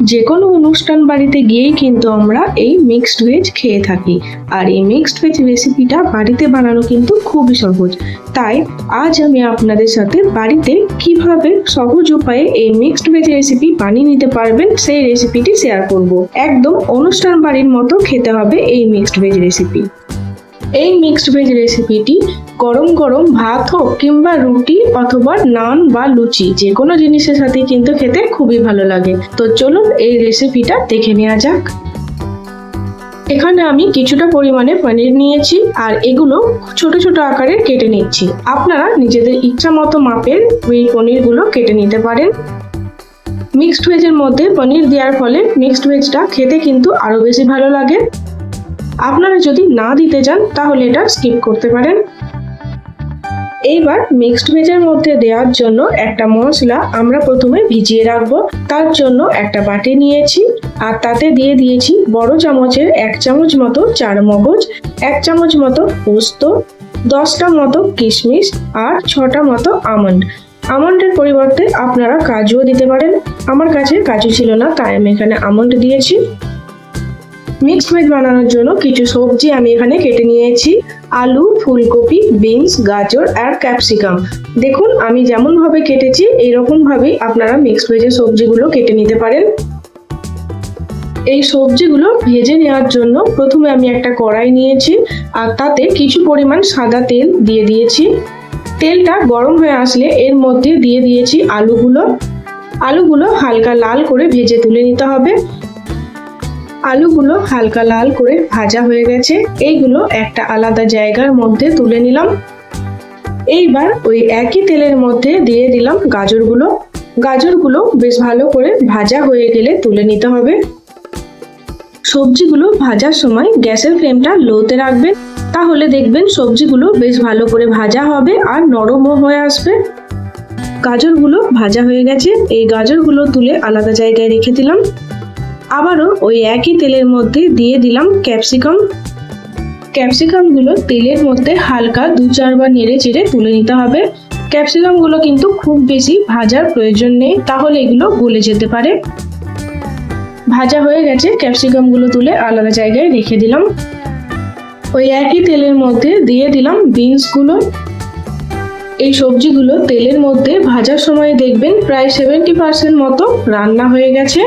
যে কোনো অনুষ্ঠান বাড়িতে গিয়েই কিন্তু আমরা এই মিক্সড ভেজ খেয়ে থাকি। আর এই মিক্সড ভেজ রেসিপিটা বাড়িতে বানানো কিন্তু খুবই সহজ। তাই আজ আমি আপনাদের সাথে বাড়িতে কীভাবে সহজ উপায়ে এই মিক্সড ভেজ রেসিপি বানিয়ে নিতে পারবেন সেই রেসিপিটি শেয়ার করব। একদম অনুষ্ঠান বাড়ির মতো খেতে হবে এই মিক্সড ভেজ রেসিপি এই মিক্সড ভেজ রেসিপিটি গরম গরম ভাত হোক কিংবা রুটি অথবা নান বা লুচি যে কোনো জিনিসের সাথে কিন্তু খেতে খুবই ভালো লাগে। তো চলুন এই রেসিপিটা দেখে নেওয়া যাক। এখানে আমি কিছুটা পরিমাণে পনির নিয়েছি আর এগুলো ছোট ছোট আকারে কেটে নিচ্ছি। আপনারা নিজেদের ইচ্ছা মতো মাপের এই পনিরগুলো কেটে নিতে পারেন। মিক্সড ভেজের মধ্যে পনির দেওয়ার ফলে মিক্সড ভেজটা খেতে কিন্তু আরও বেশি ভালো লাগে। আপনারা যদি না দিতে চান, তাহলে এটা স্কিপ করতে পারেন। এইবার মিক্সড ভেজের মধ্যে দেওয়ার জন্য একটা মশলা আমরা প্রথমে ভিজিয়ে রাখব। তার জন্য একটা বাটি নিয়েছি, আর তাতে দিয়ে দিয়েছি বড় চামচের এক চামচ মতো চার মগজ এক চামচ মতো পোস্ত, দশটা মতো কিশমিশ, আর ছটা মতো আমন্ড। আমন্ডের পরিবর্তে আপনারা কাজুও দিতে পারেন। আমার কাছে কাজু ছিল না, তাই আমি এখানে আমন্ড দিয়েছি। মিক্সড ভেজ বানানোর জন্য কিছু সবজি আমি এখানে কেটে নিয়েছি। আলু, ফুলকপি, বিনস, গাজর আর ক্যাপসিকাম। দেখুন, আমি যেমনভাবে কেটেছি, এইরকমভাবেই আপনারা মিক্সড ভেজের সবজিগুলো কেটে নিতে পারেন। এই সবজিগুলো ভেজে নেওয়ার জন্য প্রথমে আমি একটা কড়াই নিয়েছি, আর তাতে কিছু পরিমাণ সাদা তেল দিয়ে দিয়েছি। তেলটা গরম হয়ে আসলে এর মধ্যে দিয়ে দিয়েছি আলুগুলো। আলুগুলো হালকা লাল করে ভেজে তুলে নিতে হবে। আলুগুলো হালকা লাল করে ভাজা হয়ে গেছে। এইগুলো একটা আলাদা জায়গার মধ্যে তুলে নিলাম। এইবার ওই একই তেলের মধ্যে দিয়ে দিলাম গাজরগুলো। গাজরগুলো বেশ ভালো করে ভাজা হয়ে গেলে তুলে নিতে হবে। সবজিগুলো ভাজার সময় গ্যাসের ফ্লেমটা লোতে রাখবেন। তাহলে দেখবেন সবজিগুলো বেশ ভালো করে ভাজা হবে আর নরমও হয়ে আসবে। গাজরগুলো ভাজা হয়ে গেছে। এই গাজরগুলো তুলে আলাদা জায়গায় রেখে দিলাম। আবারও ওই একই তেলের মধ্যে দিয়ে দিলাম ক্যাপসিকাম। ক্যাপসিকামগুলো তেলের মধ্যে হালকা দু চারবার নেড়ে চেড়ে তুলে নিতে হবে। ক্যাপসিকামগুলো কিন্তু খুব বেশি ভাজার প্রয়োজন নেই, তাহলে এগুলো গলে যেতে পারে। ভাজা হয়ে গেছে, ক্যাপসিকামগুলো তুলে আলাদা জায়গায় রেখে দিলাম। ওই একই তেলের মধ্যে দিয়ে দিলাম বিনসগুলো। এই সবজিগুলো তেলের মধ্যে ভাজার সময় দেখবেন প্রায় সেভেন্টি পার্সেন্ট মতো রান্না হয়ে গেছে।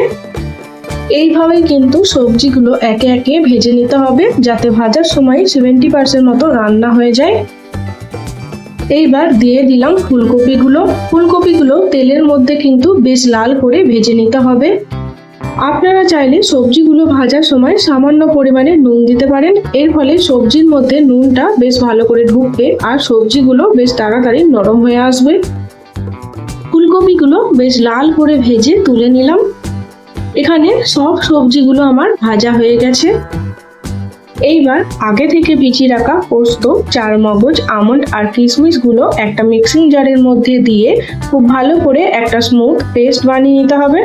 এইভাবে কিন্তু সবজিগুলো একে একে ভেজে নিতে হবে যাতে ভাজার সময় সেভেন্টি পার্সেন্ট মতো রান্না হয়ে যায়। এইবার দিয়ে দিলাম ফুলকপিগুলো। ফুলকপিগুলো তেলের মধ্যে কিন্তু বেশ লাল করে ভেজে নিতে হবে। আপনারা চাইলে সবজিগুলো ভাজার সময় সামান্য পরিমাণে নুন দিতে পারেন। এর ফলে সবজির মধ্যে নুনটা বেশ ভালো করে ঢুকবে আর সবজিগুলো বেশ তাড়াতাড়ি নরম হয়ে আসবে। ফুলকপিগুলো বেশ লাল করে ভেজে তুলে নিলাম। এখানে সব সবজিগুলো আমার ভাজা হয়ে গেছে। এইবার আগে থেকে ভিজিয়ে রাখা পোস্ত চার মগজ আমন্ড আর কিশমিশগুলো একটা মিক্সিং জারের মধ্যে দিয়ে খুব ভালো করে একটা স্মুথ পেস্ট বানিয়ে নিতে হবে।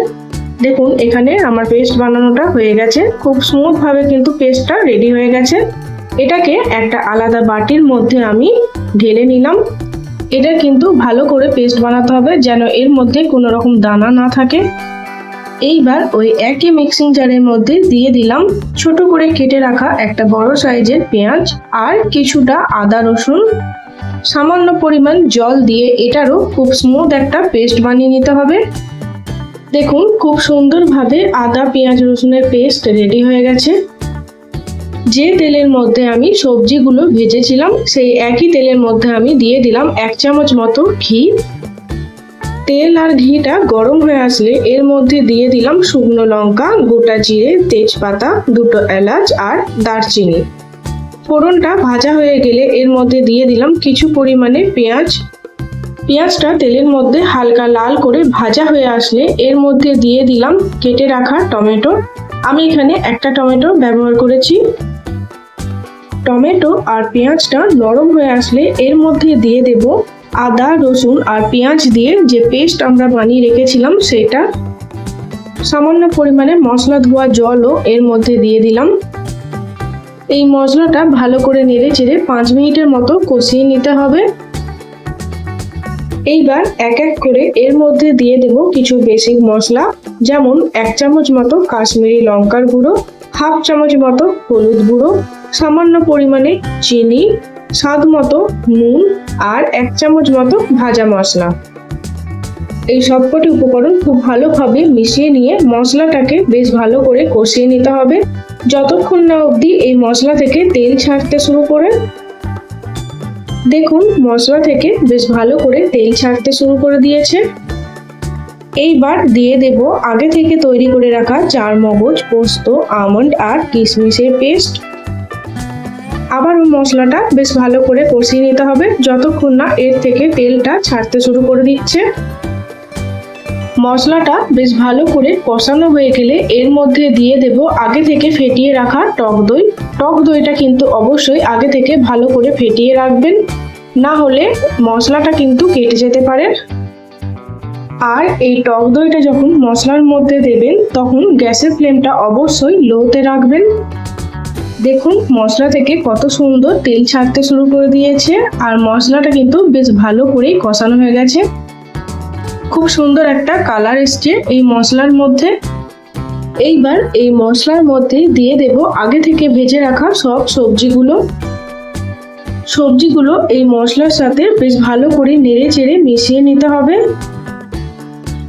দেখুন, এখানে আমার পেস্ট বানানোটা হয়ে গেছে। খুব স্মুথভাবে কিন্তু পেস্টটা রেডি হয়ে গেছে। এটাকে একটা আলাদা বাটির মধ্যে আমি ঢেলে নিলাম। এটা কিন্তু ভালো করে পেস্ট বানাতে হবে যেন এর মধ্যে কোনো রকম দানা না থাকে। এইবার ওই একই মিক্সিং জারের মধ্যে দিয়ে দিলাম ছোট করে কেটে রাখা একটা বড় সাইজের পেঁয়াজ আর কিছুটা আদা রসুন। সামান্য পরিমাণ জল দিয়ে এটারও খুব স্মুথ একটা পেস্ট বানিয়ে নিতে হবে। দেখুন খুব সুন্দরভাবে আদা, পেঁয়াজ, রসুনের পেস্ট রেডি হয়ে গেছে। যে তেলের মধ্যে আমি সবজিগুলো ভেজেছিলাম, সেই একই তেলের মধ্যে আমি দিয়ে দিলাম এক চামচ মতো ঘি। তেল আর ঘিটা গরম হয়ে আসলে এর মধ্যে দিয়ে দিলাম শুকনো লঙ্কা, গোটা জিরে, তেজপাতা, দুটো এলাচ আর দারচিনি। ফোড়নটা ভাজা হয়ে গেলে এর মধ্যে দিয়ে দিলাম কিছু পরিমাণে পেঁয়াজ। পেঁয়াজটা তেলের মধ্যে হালকা লাল করে ভাজা হয়ে আসলে এর মধ্যে দিয়ে দিলাম কেটে রাখা টমেটো। আমি এখানে একটা টমেটো ব্যবহার করেছি। টমেটো আর পেঁয়াজটা নরম হয়ে আসলে এর মধ্যে দিয়ে দেব। আদা, রসুন আর পেঁয়াজ দিয়ে যে পেস্ট আমরা বানিয়ে রেখেছিলাম সেটা সামান্য পরিমাণে মশলা ধোয়া জলও এর মধ্যে দিয়ে দিলাম। এই মশলাটা ভালো করে নেড়ে চেড়ে পাঁচ মিনিটের মতো কষিয়ে নিতে হবে। এইবার এক এক করে এর মধ্যে দিয়ে দেব কিছু বেসিক মশলা, যেমন এক চামচ মতো কাশ্মীরি লঙ্কার গুঁড়ো, হাফ চামচ মতো হলুদ গুঁড়ো, সামান্য পরিমাণে চিনি স্বাদ মতো নুন আর এক চামচ মতো ভাজা মশলা। এই সবকটি উপকরণ খুব ভালোভাবে মিশিয়ে নিয়ে মশলাটাকে বেশ ভালো করে কষিয়ে নিতে হবে। যতক্ষণ না অবধি এই মশলা থেকে তেল ছাড়তে শুরু করে। দেখুন, মশলা থেকে বেশ ভালো করে তেল ছাড়তে শুরু করে দিয়েছে। এইবার দিয়ে দেব আগে থেকে তৈরি করে রাখা চার মগজ পোস্ত, আমন্ড আর কিশমিশের পেস্ট। আবারও মশলাটা বেশ ভালো করে কষিয়ে নিতে হবে। যতক্ষণ না এর থেকে তেলটা ছাড়তে শুরু করে দিচ্ছে। মশলাটা বেশ ভালো করে কষানো হয়ে গেলে এর মধ্যে দিয়ে দেব আগে থেকে ফেটিয়ে রাখা টক দই। টক দইটা কিন্তু অবশ্যই আগে থেকে ভালো করে ফেটিয়ে রাখবেন। না হলে মশলাটা কিন্তু কেটে যেতে পারে। আর এই টক দইটা যখন মশলার মধ্যে দেবেন, তখন গ্যাসের ফ্লেমটা অবশ্যই লোতে রাখবেন। দেখুন, মশলা থেকে কত সুন্দর তেল ছাড়তে শুরু করে দিয়েছে, আর মশলাটা কিন্তু বেশ ভালো করেই কষানো হয়ে গেছে। খুব সুন্দর একটা কালার এসছে এই মশলার মধ্যে। এইবার এই মশলার মধ্যে দিয়ে দেব আগে থেকে ভেজে রাখা সব সবজিগুলো। সবজিগুলো এই মশলার সাথে বেশ ভালো করে নেড়ে চেড়ে মিশিয়ে নিতে হবে।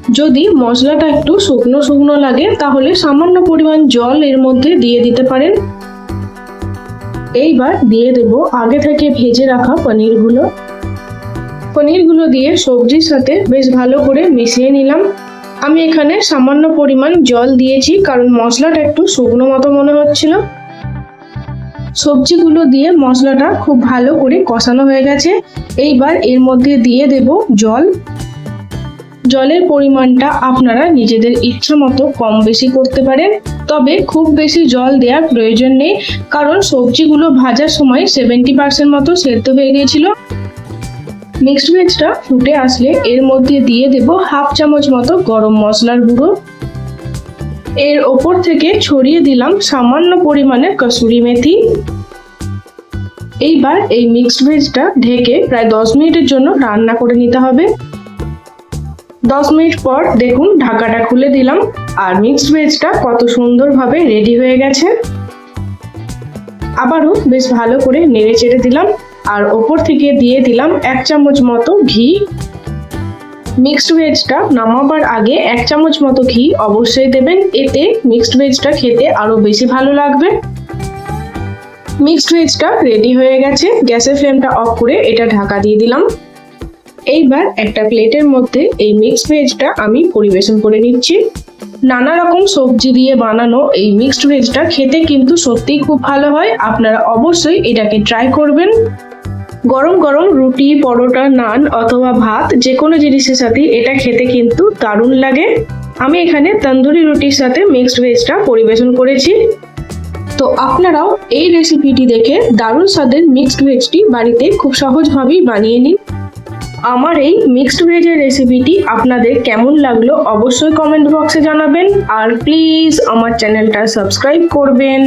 যদি মশলাটা একটু শুকনো শুকনো লাগে, তাহলে সামান্য পরিমাণ জল এর মধ্যে দিয়ে দিতে পারেন। এইবার দিয়ে দেব আগে থেকে ভেজে রাখা পনিরগুলো। পনিরগুলো দিয়ে সবজির সাথে বেশ ভালো করে মিশিয়ে নিলাম। আমি এখানে সামান্য পরিমাণ জল দিয়েছি, কারণ মশলাটা একটু শুকনো মতো মনে হচ্ছিল। সবজিগুলো দিয়ে মশলাটা খুব ভালো করে কষানো হয়ে গেছে। এইবার এর মধ্যে দিয়ে দেব জল। জলের পরিমাণটা আপনারা নিজেদের ইচ্ছা মতো কম বেশি করতে পারেন। তবে খুব বেশি জল দেওয়ার প্রয়োজন নেই, কারণ সবজিগুলো ভাজার সময় সেভেন্টি পার্সেন্ট মতো সেদ্ধ হয়ে গিয়েছিল। মিক্সড ভেজটা ফুটে আসলে এর মধ্যে দিয়ে দেব হাফ চামচ মতো গরম মশলার গুঁড়ো। এর ওপর থেকে ছড়িয়ে দিলাম সামান্য পরিমাণে কসুরি মেথি। এইবার এই মিক্সড ভেজটা ঢেকে প্রায় দশ মিনিটের জন্য রান্না করে নিতে হবে। দশ মিনিট পর দেখুন ঢাকাটা খুলে দিলাম আর মিক্সড ভেজটা কত সুন্দরভাবে রেডি হয়ে গেছে। আবারও বেশ ভালো করে নেড়ে চেড়ে দিলাম আর ওপর থেকে দিয়ে দিলাম এক চামচ মতো ঘি। মিক্সড ভেজটা নামাবার আগে এক চামচ মতো ঘি অবশ্যই দেবেন, এতে মিক্সড ভেজটা খেতে আরও বেশি ভালো লাগবে। মিক্সড ভেজটা রেডি হয়ে গেছে, গ্যাসের ফ্লেমটা অফ করে এটা ঢাকা দিয়ে দিলাম। এইবার একটা প্লেটের মধ্যে এই মিক্সড ভেজটা আমি পরিবেশন করে নিচ্ছি। নানা রকম সবজি দিয়ে বানানো এই মিক্সড ভেজটা খেতে কিন্তু সত্যিই খুব ভালো হয়। আপনারা অবশ্যই এটাকে ট্রাই করবেন। গরম গরম রুটি, পরোটা, নান অথবা ভাত যে কোনো জিনিসের সাথে এটা খেতে কিন্তু দারুণ লাগে। আমি এখানে তন্দুরি রুটির সাথে মিক্সড ভেজটা পরিবেশন করেছি। তো আপনারাও এই রেসিপিটি দেখে দারুণ স্বাদের মিক্সড ভেজটি বাড়িতে খুব সহজভাবেই বানিয়ে নিন। আমার এই মিক্সড ভেজের রেসিপিটি আপনাদের কেমন লাগল অবশ্যই কমেন্ট বক্সে জানাবেন। আর প্লিজ আমার চ্যানেলটা সাবস্ক্রাইব করবেন।